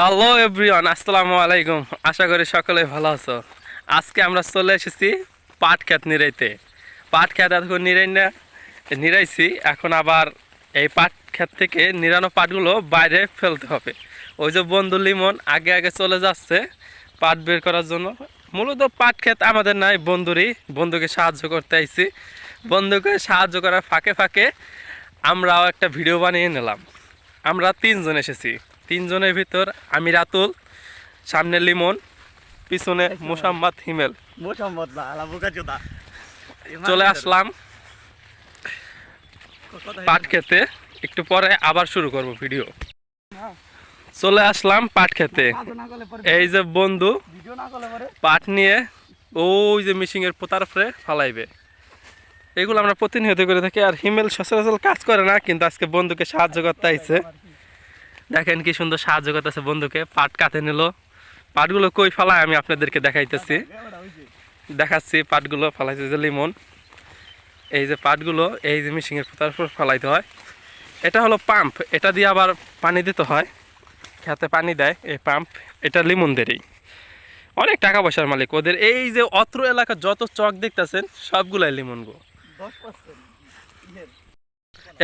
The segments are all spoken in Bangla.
হ্যালো এভরিওয়ান আসসালামু আলাইকুম আশা করি সকলে ভালো আছো। আজকে আমরা চলে এসেছি পাট ক্ষেত নিরাইতে। পাট ক্ষেত এতক্ষণ নিরাই না, নিরাইছি। এখন আবার এই পাট ক্ষেত থেকে নিরানো পাটগুলো বাইরে ফেলতে হবে। ওই যে বন্ধু লিমন আগে আগে চলে যাচ্ছে পাট বের করার জন্য। মূলত পাট ক্ষেত আমাদের নাই, বন্ধুরই। বন্ধুকে সাহায্য করতে আইছি। বন্ধুকে সাহায্য করার ফাঁকে ফাঁকে আমরাও একটা ভিডিও বানিয়ে নিলাম। আমরা তিনজন এসেছি। তিনজনের ভিতর আমি রাতুল সামনে লিমন পিছনে মুসাম্মাদ হিমেল মোসাম্মদ না চলে আসলাম পাট খেতে একটু পরে আবার শুরু করব ভিডিও চলে আসলাম পাট খেতে এই যে বন্ধু পাট নিয়ে ওই যে মিশিংয়ের পোতার উপরে ফালাইবে এগুলো আমরা প্রতিনিয়ত করে থাকি আর হিমেল সচরাচর কাজ করে না কিন্তু আজকে বন্ধুকে সাহায্য করতে আইছে দেখেন কি সুন্দর সাহায্য করতেছে বন্ধুকে, পাট কাটে নিল। পাটগুলো কই ফালায় আমি আপনাদেরকে দেখাইতেছি। দেখাচ্ছি পাটগুলো, ফালাইছে যে লিমন। এই যে পাটগুলো, এই যে মিশিংয়ের পোতার উপর ফালাইতে হয়। এটা হলো পাম্প এটা দিয়ে আবার পানি দিতে হয়। খেতে পানি দেয়, এই পাম্প এটা লিমনদেরই। অনেক টাকা পয়সার মালিক। ওদের এই যে অত্র এলাকা যত চক দেখতেছেন, সবগুলাই লিমন গো।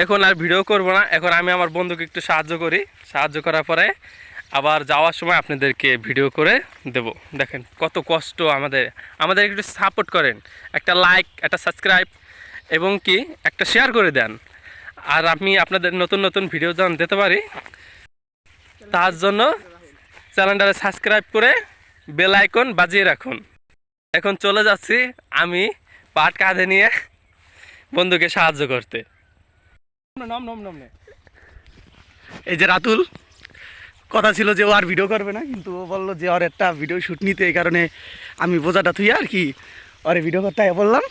এখন আর ভিডিও করব না। এখন আমি আমার বন্ধুকে একটু সাহায্য করি। সাহায্য করার পরে আবার যাওয়ার সময় আপনাদেরকে ভিডিও করে দেব। দেখেন, কত কষ্ট আমাদের। আমাদের একটু সাপোর্ট করেন। একটা লাইক, একটা সাবস্ক্রাইব এবং কি একটা শেয়ার করে দেন। আর আমি আপনাদের নতুন নতুন ভিডিও যেন দিতে পারি, তার জন্য চ্যানেলটারে সাবস্ক্রাইব করে বেল আইকন বাজিয়ে রাখুন। এখন চলে যাচ্ছি আমি পাট কাঁধে নিয়ে বন্ধুকে সাহায্য করতে। নাম নাম নাম এই যে রাতুল কথা ছিল যে ও আর ভিডিও করবে না কিন্তু ও বলল যে ওর একটা ভিডিও শ্যুট নিতে এই কারণে আমি বোঝাটা থুই আর কি ওরে ভিডিও করতে বললাম।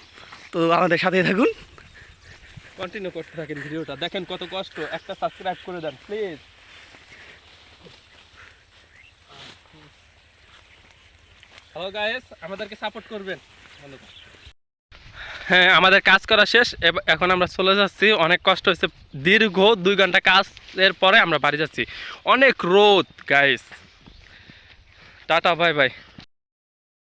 তো আমাদের সাথেই থাকুন। কন্টিনিউ করতে থাকেন ভিডিওটা। দেখেন কত কষ্ট। একটা সাবস্ক্রাইব করে দেন প্লিজ হ্যালো গাইস আমাদেরকে সাপোর্ট করবেন। হ্যাঁ আমাদের কাজ করা শেষ। এখন আমরা চলে যাচ্ছি। অনেক কষ্ট হয়েছে। দীর্ঘ দুই ঘণ্টা কাজের পরে আমরা বাড়ি যাচ্ছি। অনেক রোদ গাইস টাটা বাই বাই